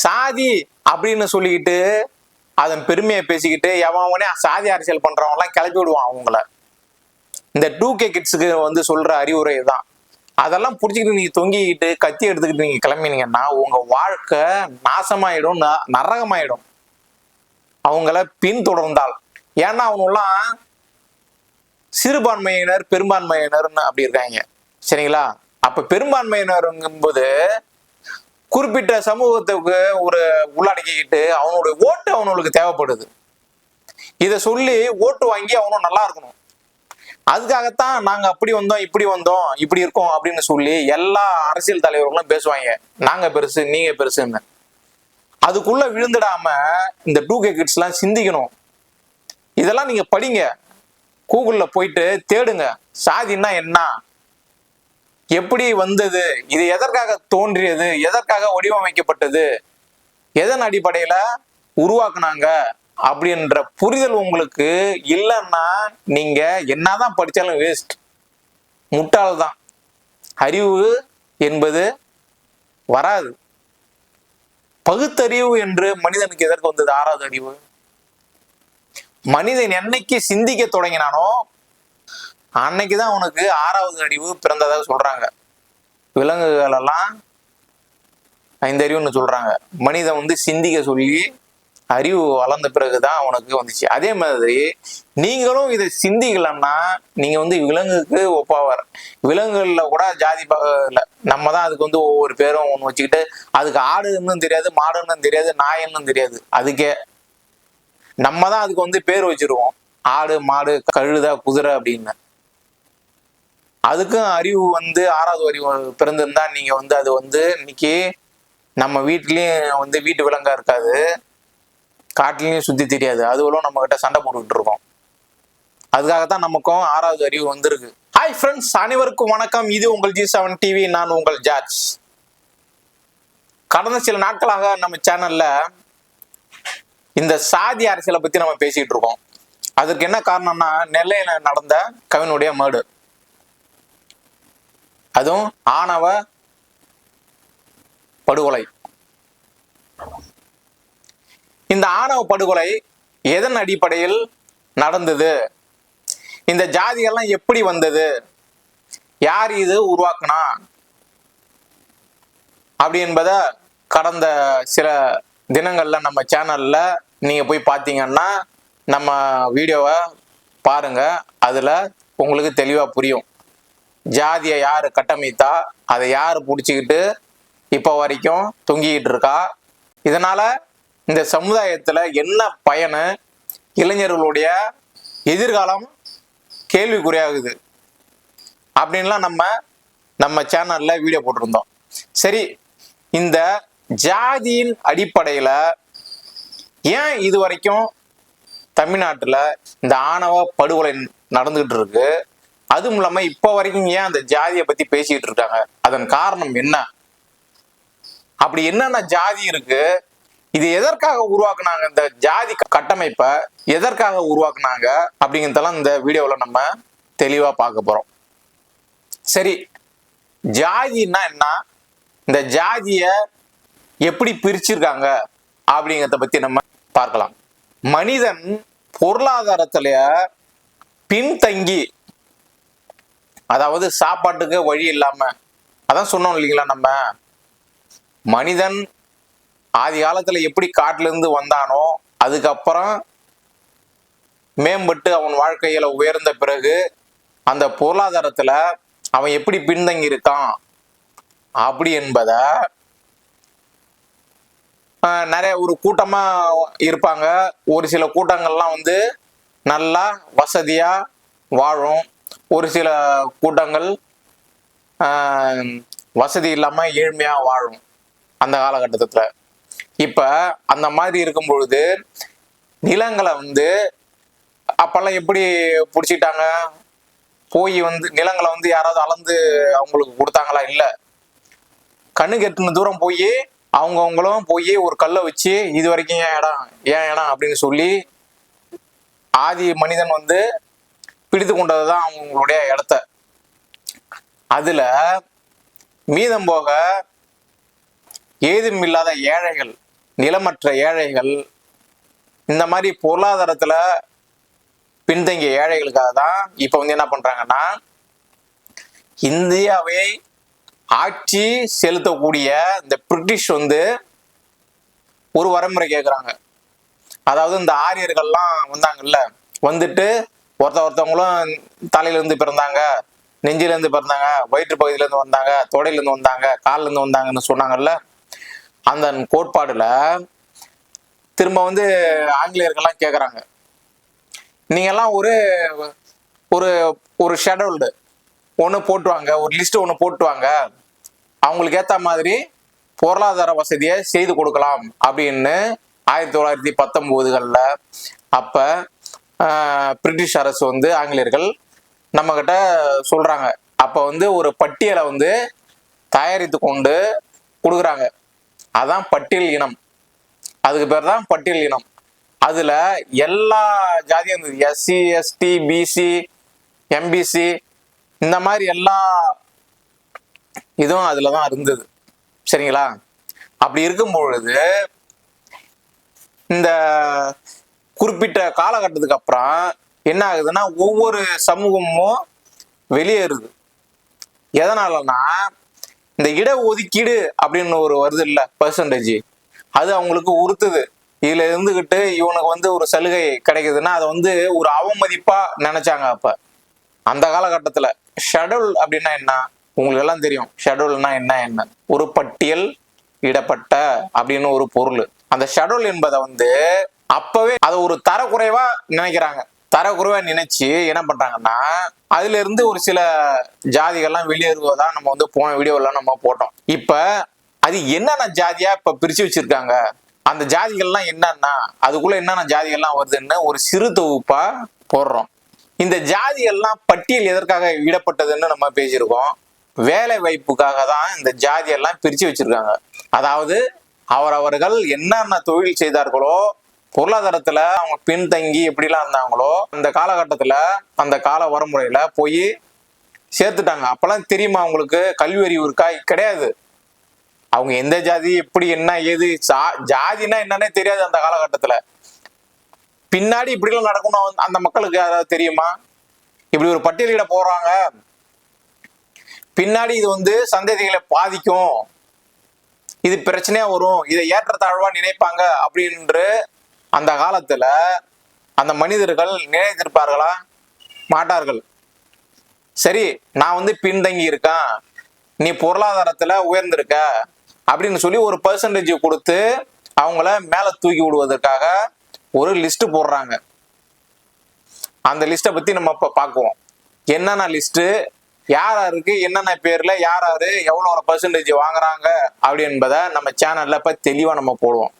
சாதி அப்படின்னு சொல்லிக்கிட்டு அதன் பெருமையை பேசிக்கிட்டு எவன் அவனே சாதி அரசியல் பண்றவங்கலாம் கிளப்பி விடுவான் அவங்கள. இந்த டூ கே கிட்ஸுக்கு வந்து சொல்ற அறிவுரை தான் அதெல்லாம் பிடிச்சிக்கிட்டு நீங்க தொங்கிக்கிட்டு கத்தி எடுத்துக்கிட்டு நீங்க கிளம்பினீங்கன்னா உங்க வாழ்க்கை நாசமாயிடும் நரகமாயிடும். அவங்கள பின்தொடர்ந்தால். ஏன்னா அவங்கெல்லாம் சிறுபான்மையினர் பெரும்பான்மையினர்னு அப்படி இருக்காங்க. சரிங்களா? அப்ப பெரும்பான்மையினருங்கும்போது குறிப்பிட்ட சமூகத்துக்கு ஒரு உள்ளடக்கிக்கிட்டு அவனுடைய ஓட்டு அவனுக்கு தேவைப்படுது. இதை சொல்லி ஓட்டு வாங்கி அவனும் நல்லா இருக்கணும். அதுக்காகத்தான் நாங்க அப்படி வந்தோம் இப்படி வந்தோம் இப்படி இருக்கோம் அப்படின்னு சொல்லி எல்லா அரசியல் தலைவர்களும் பேசுவாங்க. நாங்க பெருசு நீங்க பெருசுன்னு. அதுக்குள்ள விழுந்துடாம இந்த டூ கே கிட்ஸ் எல்லாம் சிந்திக்கணும். இதெல்லாம் நீங்க படிங்க. கூகுளில் போயிட்டு தேடுங்க. சாதின்னா என்ன? எப்படி வந்தது? இது எதற்காக தோன்றியது? எதற்காக வடிவமைக்கப்பட்டது? எதன் அடிப்படையில உருவாக்குனாங்க? அப்படின்ற புரிதல் உங்களுக்கு இல்லைன்னா நீங்க என்னதான் படித்தாலும் வேஸ்ட் முட்டாள் தான். அறிவு என்பது வராது. பகுத்தறிவு என்று மனிதனுக்கு எதற்கு வந்தது? ஆறாவது அறிவு. மனிதன் என்னைக்கு சிந்திக்க தொடங்கினானோ அன்னைக்கு தான் அவனுக்கு ஆறாவது அறிவு பிறந்ததாக சொல்றாங்க. விலங்குகள் எல்லாம் ஐந்தறிவுன்னு சொல்றாங்க. மனிதன் வந்து சிந்திக்க சொல்லி அறிவு வளர்ந்த பிறகுதான் அவனுக்கு வந்துச்சு. அதே மாதிரி நீங்களும் இதை சிந்திக்கலன்னா நீங்க வந்து விலங்குக்கு ஒப்பாவார். விலங்குகள்ல கூட ஜாதி இல்லை நம்ம தான் அதுக்கு வந்து ஒவ்வொரு பேரும் ஒன்று வச்சுக்கிட்டு அதுக்கு ஆடுன்னு தெரியாது மாடுன்னு தெரியாது நாயன்னு தெரியாது. அதுக்கே நம்ம தான் அதுக்கு வந்து பேர் வச்சிருவோம். ஆடு மாடு கழுத குதிரை அப்படின்னு. அதுக்கும் அறிவு வந்து ஆறாவது அறிவு பிறந்திருந்தா நீங்க வந்து அது வந்து இன்னைக்கு நம்ம வீட்லயும் வந்து வீட்டு விலங்கா இருக்காது. காட்டிலையும் சுத்தி தெரியாது. அதுவளும் நம்ம கிட்ட சண்டை போட்டுக்கிட்டு இருக்கோம். அதுக்காகத்தான் நமக்கும் ஆறாவது அறிவு வந்திருக்கு. ஹாய் ஃப்ரெண்ட்ஸ் அனைவருக்கும் வணக்கம். இது உங்கள் ஜி செவன் டிவி நான் உங்கள் ஜார்ஜ் கடந்த சில நாட்களாக நம்ம சேனல்ல இந்த சாதி அரசியலை பத்தி நம்ம பேசிட்டு இருக்கோம். அதற்கு என்ன காரணம்னா நெல்லையில நடந்த கவினுடைய மேடு அதுவும் ஆணவ படுகொலை. இந்த ஆணவ படுகொலை எதன் அடிப்படையில் நடந்தது? இந்த ஜாதிகள்லாம் எப்படி வந்தது? யார் இது உருவாக்குனா? அப்படி என்பதை கடந்த சில தினங்கள்ல நம்ம சேனல்ல நீங்க போய் பார்த்தீங்கன்னா நம்ம வீடியோவை பாருங்க. அதுல உங்களுக்கு தெளிவா புரியும். ஜாதியை யார் கட்டமைத்தா அதை யார் பிடிச்சிக்கிட்டு இப்போ வரைக்கும் தொங்கிக்கிட்டு இருக்கா? இதனால் இந்த சமுதாயத்தில் என்ன பயனு? இளைஞர்களுடைய எதிர்காலம் கேள்விக்குறியாகுது. அப்படின்லாம் நம்ம நம்ம சேனலில் வீடியோ போட்டிருந்தோம். சரி இந்த ஜாதியின் அடிப்படையில் ஏன் இது வரைக்கும் தமிழ்நாட்டில் இந்த ஆணவ படுகொலை நடந்துகிட்டு இருக்கு? அதுவும் இல்லாம இப்ப வரைக்கும் ஏன் அந்த ஜாதியை பத்தி பேசிட்டு இருக்காங்க? அதன் காரணம் என்ன? அப்படி என்னென்ன ஜாதி இருக்கு? இது எதற்காக உருவாக்குனாங்க இந்த ஜாதி கட்டமைப்பை? எதற்காக உருவாக்குனாங்க? அப்படிங்கிறதெல்லாம் இந்த வீடியோல நம்ம தெளிவா பார்க்க போறோம். சரி ஜாதின்னா என்ன? இந்த ஜாதிய எப்படி பிரிச்சிருக்காங்க? அப்படிங்கிறத பத்தி நம்ம பார்க்கலாம். மனிதன் பொருளாதாரத்துல பின்தங்கி அதாவது சாப்பாட்டுக்கு வழி இல்லாம. அதான் சொன்னோம் இல்லைங்களா நம்ம? மனிதன் ஆதி காலத்துல எப்படி காட்டுல இருந்து வந்தானோ அதுக்கப்புறம் மேம்பட்டு அவன் வாழ்க்கையில உயர்ந்த பிறகு அந்த பொருளாதாரத்துல அவன் எப்படி பின்தங்கி இருக்கான் அப்படி என்பத நிறைய ஒரு கூட்டமா இருப்பாங்க. ஒரு சில கூட்டங்கள்லாம் வந்து நல்லா வசதியா வாழும். ஒரு சில கூட்டங்கள் வசதி இல்லாமல் ஏழ்மையாக வாழும் அந்த காலகட்டத்தில். இப்போ அந்த மாதிரி இருக்கும் பொழுது நிலங்களை வந்து அப்பெல்லாம் எப்படி பிடிச்சிட்டாங்க? போய் வந்து நிலங்களை வந்து யாராவது அளந்து அவங்களுக்கு கொடுத்தாங்களா? இல்லை. கண்ணுக்கு எட்டுன தூரம் போய் அவங்கவுங்களும் போய் ஒரு கல்லை வச்சு இது வரைக்கும் ஏன் இடம் ஏன் இடம் அப்படின்னு சொல்லி ஆதி மனிதன் வந்து பிடித்து கொண்டது தான் அவங்களுடைய இடத்த. அதுல மீதம் போக ஏதும் இல்லாத ஏழைகள் நிலமற்ற ஏழைகள் இந்த மாதிரி பொருளாதாரத்துல பின்தங்கிய ஏழைகளுக்காக தான் இப்போ வந்து என்ன பண்றாங்கன்னா இந்தியாவை ஆட்சி செலுத்தக்கூடிய இந்த பிரிட்டிஷ் வந்து ஒரு வரமுறை கேட்குறாங்க அதாவது இந்த ஆரியர்கள்லாம் வந்தாங்கல்ல வந்துட்டு ஒருத்த ஒருத்தவங்களும் தலையிலேருந்து பிறந்தாங்க நெஞ்சிலேருந்து பிறந்தாங்க வயிற்று பகுதியிலேருந்து வந்தாங்க தொடையிலேருந்து வந்தாங்க காலிலேருந்து வந்தாங்கன்னு சொன்னாங்கல்ல அந்த கோட்பாடில் திரும்ப வந்து ஆங்கிலேயர்கள்லாம் கேட்குறாங்க நீங்கள்லாம் ஒரு ஒரு ஒரு ஷெடியூல்டு ஒன்று போட்டுவாங்க ஒரு லிஸ்ட்டு ஒன்று போட்டுவாங்க அவங்களுக்கு ஏற்ற மாதிரி பொருளாதார வசதியை செய்து கொடுக்கலாம் அப்படின்னு ஆயிரத்தி தொள்ளாயிரத்தி பத்தொம்போதுகளில் அப்போ பிரிட்டிஷ் அரசு வந்து ஆங்கிலேயர்கள் நம்மக்கிட்ட சொல்கிறாங்க அப்போ வந்து ஒரு பட்டியலை வந்து தயாரித்து கொண்டு கொடுக்குறாங்க. அதான் பட்டியல் இனம். அதுக்கு பேர் தான் பட்டியல் இனம். அதுல எல்லா ஜாதியும் இருந்தது. எஸ்சி எஸ்டி பிசி எம்பிசி இந்த மாதிரி எல்லா இதுவும் அதுல தான் இருந்தது. சரிங்களா? அப்படி இருக்கும் பொழுது இந்த குறிப்பிட்ட காலகட்டத்துக்கு அப்புறம் என்ன ஆகுதுன்னா ஒவ்வொரு சமூகமும் வெளியேறுது. எதனாலன்னா இந்த இட ஒதுக்கீடு அப்படின்னு ஒரு வருது இல்லை பர்சன்டேஜ் அது அவங்களுக்கு உறுத்துது. இதுல இருந்துகிட்டு இவனுக்கு வந்து ஒரு சலுகை கிடைக்குதுன்னா அதை வந்து ஒரு அவமதிப்பா நினைச்சாங்க அப்ப. அந்த காலகட்டத்துல ஷெடியூல் அப்படின்னா என்ன? உங்களுக்கு எல்லாம் தெரியும் ஷெடியூல்னா என்ன என்ன? ஒரு பட்டியல் இடப்பட்ட அப்படின்னு ஒரு பொருள். அந்த ஷெடியூல் என்பதை வந்து அப்பவே அதை ஒரு தரக்குறைவா நினைக்கிறாங்க. தரக்குறைவா நினைச்சு என்ன பண்றாங்கன்னா அதுல இருந்து ஒரு சில ஜாதிகள்லாம் வெளியேறுவதா நம்ம வந்து போன வீடியோலாம் நம்ம போட்டோம். இப்ப அது என்னென்ன ஜாதியா இப்ப பிரிச்சு வச்சிருக்காங்க? அந்த ஜாதிகள்லாம் என்னன்னா அதுக்குள்ள என்னென்ன ஜாதிகள்லாம் வருதுன்னு ஒரு சிறு தொகுப்பா போடுறோம். இந்த ஜாதிகள்லாம் பட்டியல் எதற்காக இடப்பட்டதுன்னு நம்ம பேசியிருக்கோம். வேலை வாய்ப்புக்காக தான் இந்த ஜாதியெல்லாம் பிரிச்சு வச்சிருக்காங்க. அதாவது அவரவர்கள் என்னென்ன தொழில் செய்தார்களோ பொருளாதாரத்துல அவங்க பின்தங்கி எப்படிலாம் இருந்தாங்களோ அந்த காலகட்டத்துல அந்த கால வரமுறையில போய் சேர்த்துட்டாங்க. அப்பெல்லாம் தெரியுமா அவங்களுக்கு? கல்வி அறிவு இருக்கா? கிடையாது. அவங்க எந்த ஜாதி எப்படி என்ன ஏது ஜா- ஜாதினா என்னன்னே தெரியாது அந்த காலகட்டத்துல. பின்னாடி இப்படிலாம் நடக்கணும் அந்த- அந்த மக்களுக்கு யாராவது தெரியுமா? இப்படி ஒரு பட்டியலிட போறாங்க. பின்னாடி இது வந்து சந்ததிகளை பாதிக்கும். இது பிரச்சனையா வரும். இதை ஏற்றத்தாழ்வா நினைப்பாங்க அப்படின்ற அந்த காலத்துல அந்த மனிதர்கள் நினைத்திருப்பார்களா மாட்டார்கள். சரி நான் வந்து பின்தங்கி இருக்கேன். நீ பொருளாதாரத்துல உயர்ந்திருக்க அப்படின்னு சொல்லி ஒரு பர்சன்டேஜ் கொடுத்து அவங்கள மேல தூக்கி விடுவதற்காக ஒரு லிஸ்ட் போடுறாங்க. அந்த லிஸ்ட்டை பத்தி நம்ம இப்போ பார்க்குவோம். என்னென்ன லிஸ்ட்டு யார் யாருக்கு என்னென்ன பேர்ல யார் யாரு எவ்வளோ பர்சன்டேஜ் வாங்குறாங்க அப்படி என்பதை நம்ம சேனல்ல இப்போ தெளிவாக நம்ம போடுவோம்.